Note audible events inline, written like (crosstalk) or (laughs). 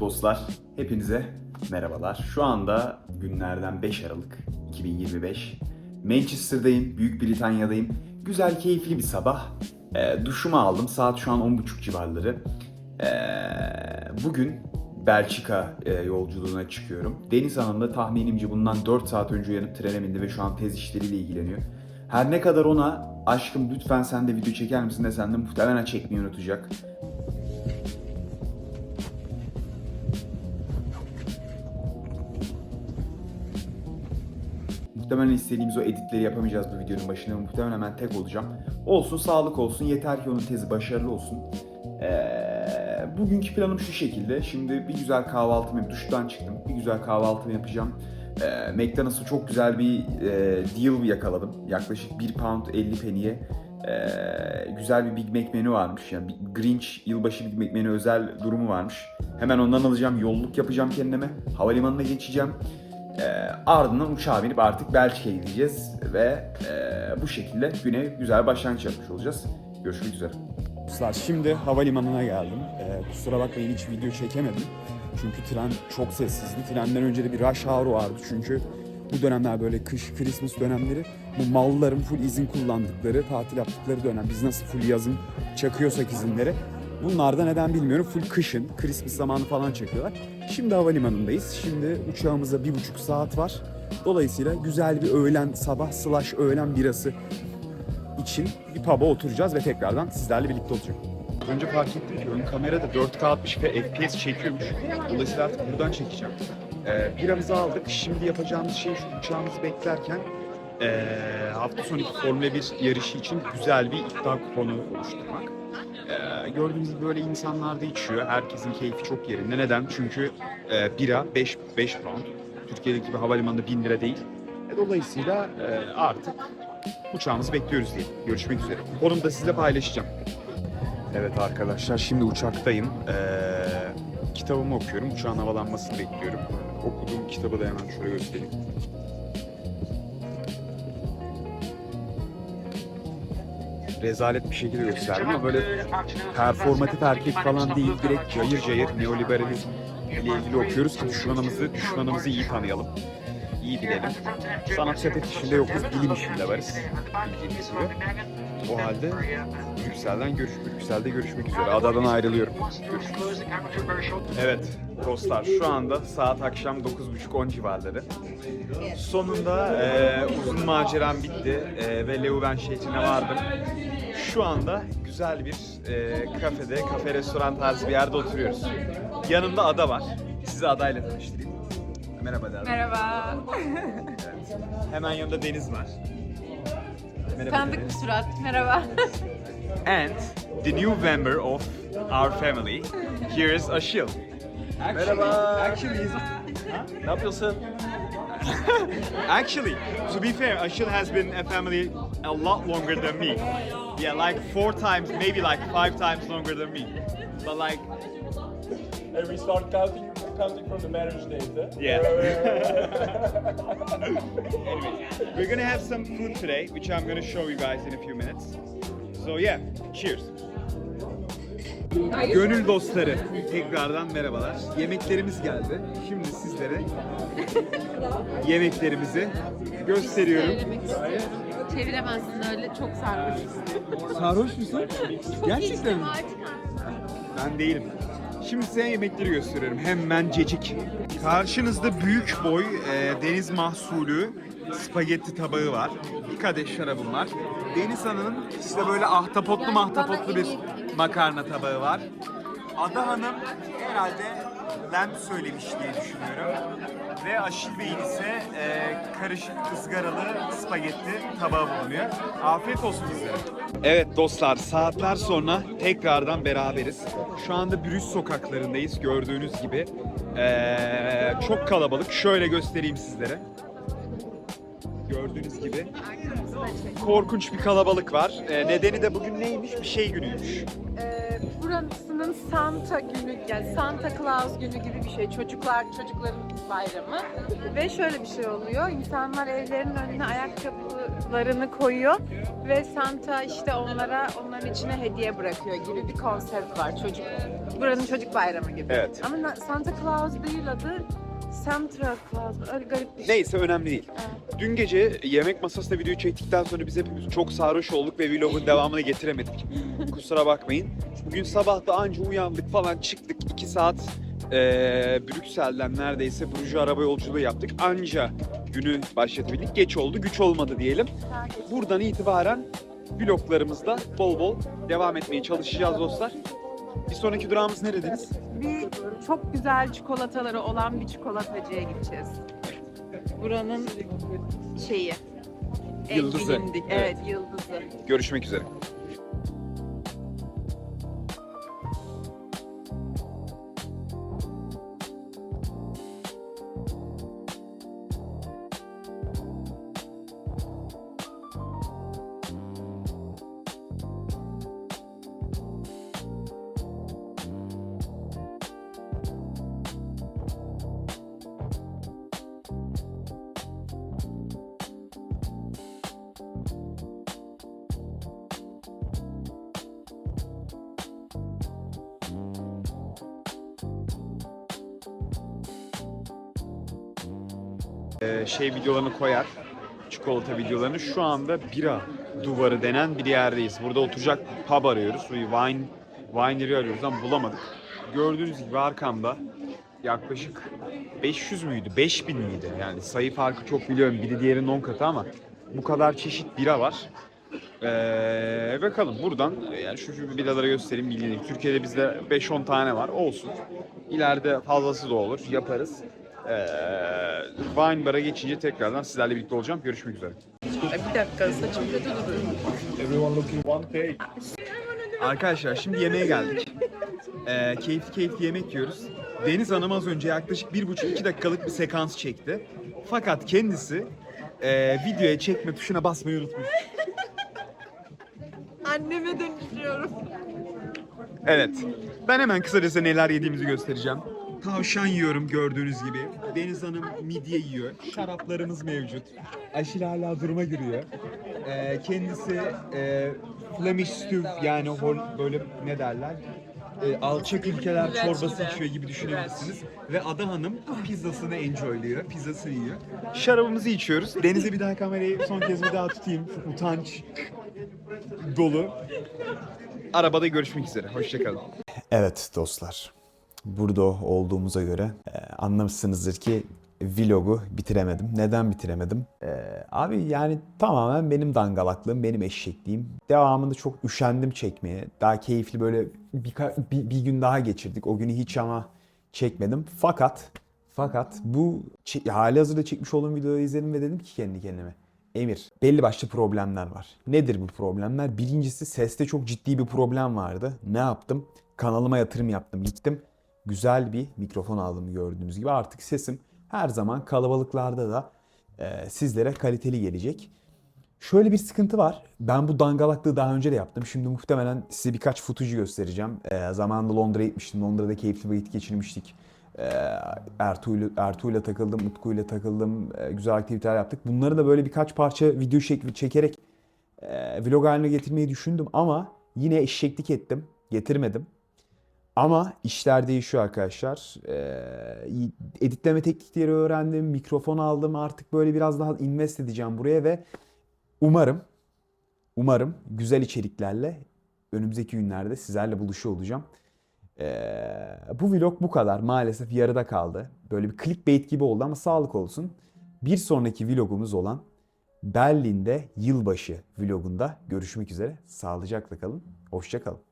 Dostlar, hepinize merhabalar. Şu anda günlerden 5 Aralık 2025. Manchester'dayım, Büyük Britanya'dayım. Güzel, keyifli bir sabah. Ee, duşumu aldım. Saat şu an 10.30 civarları. Ee, bugün Belçika e, yolculuğuna çıkıyorum. Deniz Hanım da tahminimce bundan 4 saat önce uyanıp trene bindi ve şu an tez işleriyle ilgileniyor. Her ne kadar ona aşkım lütfen sen de video çeker misin desen de muhtemelen çekmeyi unutacak. Muhtemelen istediğimiz o editleri yapamayacağız bu videonun başında. Muhtemelen ben tek olacağım. Olsun sağlık olsun yeter ki onun tezi başarılı olsun. Ee, bugünkü planım şu şekilde. Şimdi bir güzel kahvaltımı duştan çıktım. Bir güzel kahvaltımı yapacağım. Ee, McDonald's'a çok güzel bir e, deal yakaladım. Yaklaşık 1 pound 50 penny'e ee, güzel bir Big Mac menü varmış. Yani Grinch yılbaşı Big Mac menü özel durumu varmış. Hemen ondan alacağım. Yolluk yapacağım kendime. Havalimanına geçeceğim. Ee, ardından uçağa binip artık Belçika'ya gideceğiz ve e, bu şekilde güne güzel başlangıç yapmış olacağız. Görüşmek üzere. Dostlar şimdi havalimanına geldim. Ee, kusura bakmayın hiç video çekemedim. Çünkü tren çok sessizdi. Trenden önce de bir rush hour vardı çünkü bu dönemler böyle kış, Christmas dönemleri bu malların full izin kullandıkları, tatil yaptıkları dönem. Biz nasıl full yazın çakıyorsak izinleri. Bunlar da neden bilmiyorum. Full kışın, Christmas zamanı falan çekiyorlar. Şimdi havalimanındayız. Şimdi uçağımıza bir buçuk saat var. Dolayısıyla güzel bir öğlen, sabah slash öğlen birası için bir pub'a oturacağız ve tekrardan sizlerle birlikte olacağım. Önce fark ettim ki ön kamerada 4K 60 FPS çekiyormuş. Dolayısıyla artık buradan çekeceğim. Ee, biramızı aldık. Şimdi yapacağımız şey şu uçağımızı beklerken ee, hafta sonu Formula 1 yarışı için güzel bir iddia kuponu oluşturmak. Gördüğünüz böyle insanlar da içiyor. Herkesin keyfi çok yerinde. Neden? Çünkü e, bira 5 5 pound. Türkiye'deki gibi havalimanında 1000 lira değil. E, dolayısıyla e, artık uçağımızı bekliyoruz diye. Görüşmek üzere. Onu da sizle paylaşacağım. Evet arkadaşlar şimdi uçaktayım. Ee, kitabımı okuyorum. Uçağın havalanmasını bekliyorum. Okuduğum kitabı da hemen şöyle göstereyim. Rezalet bir şekilde gösterdim ama böyle performatif erkek falan değil. Direkt cayır cayır neoliberalizm ile ilgili okuyoruz ki düşmanımızı, düşmanımızı iyi tanıyalım. İyi bilelim. Sanat sepet işinde yokuz, bilim işinde varız. Bildiğiniz. O halde Brüksel'den görüş, Brüksel'de görüşmek üzere. Adadan ayrılıyorum. Evet dostlar şu anda saat akşam 9.30-10 civarları. Sonunda e, uzun maceram bitti e, ve Leuven şehrine vardım. Şu anda güzel bir e, kafede, kafe restoran tarzı bir yerde oturuyoruz. Yanımda Ada var. Sizi adayla tanıştırayım. Merhaba Ada. Merhaba. Evet. (laughs) Hemen yanında Deniz var. Merhaba Tanıdık bir Deniz. surat. Merhaba. (laughs) And the new member of our family, here is Ashil. Merhaba. Actually, ne yapıyorsun? (laughs) Actually, to be fair, Ashil has been a family a lot longer than me. Yeah, like four times, maybe like five times longer than me. But like, And we start counting counting from the marriage date, eh? Yeah. (laughs) anyway, we're gonna have some food today, which I'm gonna show you guys in a few minutes. So yeah, cheers. Gönül dostları, tekrardan merhabalar. Yemeklerimiz geldi. Şimdi sizlere yemeklerimizi gösteriyorum. Çeviremezsin öyle çok sarhoş. Sarhoş musun? Gerçekten mi? Artık Ben değilim. Şimdi size yemekleri gösteriyorum. Hemen cecik. Karşınızda büyük boy e, deniz mahsulü spagetti tabağı var. Bir kadeh şarabım var. Deniz Hanım'ın işte böyle ahtapotlu mahtapotlu bir makarna tabağı var. Ada Hanım herhalde lamb söylemiş diye düşünüyorum. Ve Aşil Bey'in ise e, karışık ızgaralı spagetti tabağı bulunuyor. Afiyet olsun bizlere. Evet dostlar saatler sonra tekrardan beraberiz. Şu anda Brüs sokaklarındayız gördüğünüz gibi. Ee, çok kalabalık. Şöyle göstereyim sizlere. Gördüğünüz gibi korkunç bir kalabalık var. Ee, nedeni de bugün neymiş? Bir şey günüymüş. Ee, burasının Santa günü, yani Santa Claus günü gibi bir şey. Çocuklar, çocukların bayramı. Ve şöyle bir şey oluyor. İnsanlar evlerinin önüne ayakkabılarını koyuyor ve Santa işte onlara onların içine hediye bırakıyor gibi bir konsept var. Çocuk buranın çocuk bayramı gibi. Evet. Ama Santa Claus değil adı. Santa Claus. Öyle garip bir şey. Neyse önemli değil. Evet. Dün gece yemek masasında video çektikten sonra biz hepimiz çok sarhoş olduk ve vlogun devamını getiremedik. (laughs) Kusura bakmayın. Bugün sabah da anca uyandık falan çıktık. 2 saat eee Brüksel'den neredeyse Bruges araba yolculuğu yaptık. Anca günü başlatabildik. Geç oldu, güç olmadı diyelim. Buradan itibaren vloglarımızda bol bol devam etmeye çalışacağız dostlar. Bir sonraki durağımız neredeniz? bir çok güzel çikolataları olan bir çikolatacıya gideceğiz. Buranın şeyi. en Yıldızı. bilindik. Evet, yıldızı. Görüşmek üzere. Ee, şey videolarını koyar. Çikolata videolarını. Şu anda bira duvarı denen bir yerdeyiz. Burada oturacak pub arıyoruz. Wine, winery arıyoruz ama bulamadık. Gördüğünüz gibi arkamda yaklaşık 500 müydü? 5000 miydi? Yani sayı farkı çok biliyorum. Biri diğerinin 10 katı ama bu kadar çeşit bira var. Ee, bakalım buradan yani şu, şu biraları göstereyim bilgileri. Türkiye'de bizde 5-10 tane var. Olsun. İleride fazlası da olur. Yaparız. Ee, Bar'a geçince tekrardan sizlerle birlikte olacağım. Görüşmek üzere. Bir dakika saçım kötü duruyor. Everyone looking one take. Arkadaşlar şimdi yemeğe geldik. Ee, keyifli keyifli yemek yiyoruz. Deniz Hanım az önce yaklaşık bir buçuk iki dakikalık bir sekans çekti. Fakat kendisi e, videoya çekme tuşuna basmayı unutmuş. Anneme dönüşüyorum. Evet. Ben hemen kısaca neler yediğimizi göstereceğim. Tavşan yiyorum gördüğünüz gibi. Deniz Hanım midye yiyor. Şaraplarımız mevcut. Aşil hala duruma giriyor. Ee, kendisi e, Flemish stew yani hol, böyle ne derler? E, alçak ülkeler çorbası gibi. içiyor gibi düşünebilirsiniz. Ve Ada Hanım pizzasını enjoyluyor. Pizzasını yiyor. Şarabımızı içiyoruz. Deniz'e bir daha kamerayı son kez bir daha tutayım. Utanç dolu. Arabada görüşmek üzere. Hoşçakalın. Evet dostlar. Burada olduğumuza göre e, anlamışsınızdır ki vlogu bitiremedim. Neden bitiremedim? E, abi yani tamamen benim dangalaklığım, benim eşekliğim. Devamında çok üşendim çekmeye. Daha keyifli böyle bir, bir, bir gün daha geçirdik. O günü hiç ama çekmedim. Fakat fakat bu hali hazırda çekmiş olduğum videoyu izledim ve dedim ki kendi kendime. Emir, belli başlı problemler var. Nedir bu problemler? Birincisi seste çok ciddi bir problem vardı. Ne yaptım? Kanalıma yatırım yaptım. Gittim. Güzel bir mikrofon aldım gördüğünüz gibi. Artık sesim her zaman kalabalıklarda da e, sizlere kaliteli gelecek. Şöyle bir sıkıntı var. Ben bu dangalaklığı daha önce de yaptım. Şimdi muhtemelen size birkaç footage göstereceğim. E, zamanında Londra'ya gitmiştim. Londra'da keyifli vakit geçirmiştik. E, Ertuğ'yla, Ertuğ'yla takıldım, Utku'yla takıldım. E, güzel aktiviteler yaptık. Bunları da böyle birkaç parça video şekli çekerek e, vlog haline getirmeyi düşündüm ama yine eşeklik ettim. Getirmedim. Ama işler değişiyor arkadaşlar. Ee, editleme teknikleri öğrendim, mikrofon aldım. Artık böyle biraz daha invest edeceğim buraya ve umarım, umarım güzel içeriklerle önümüzdeki günlerde sizlerle buluşuyor olacağım. Ee, bu vlog bu kadar. Maalesef yarıda kaldı. Böyle bir clickbait gibi oldu ama sağlık olsun. Bir sonraki vlogumuz olan Berlin'de yılbaşı vlogunda görüşmek üzere. Sağlıcakla kalın. Hoşça kalın.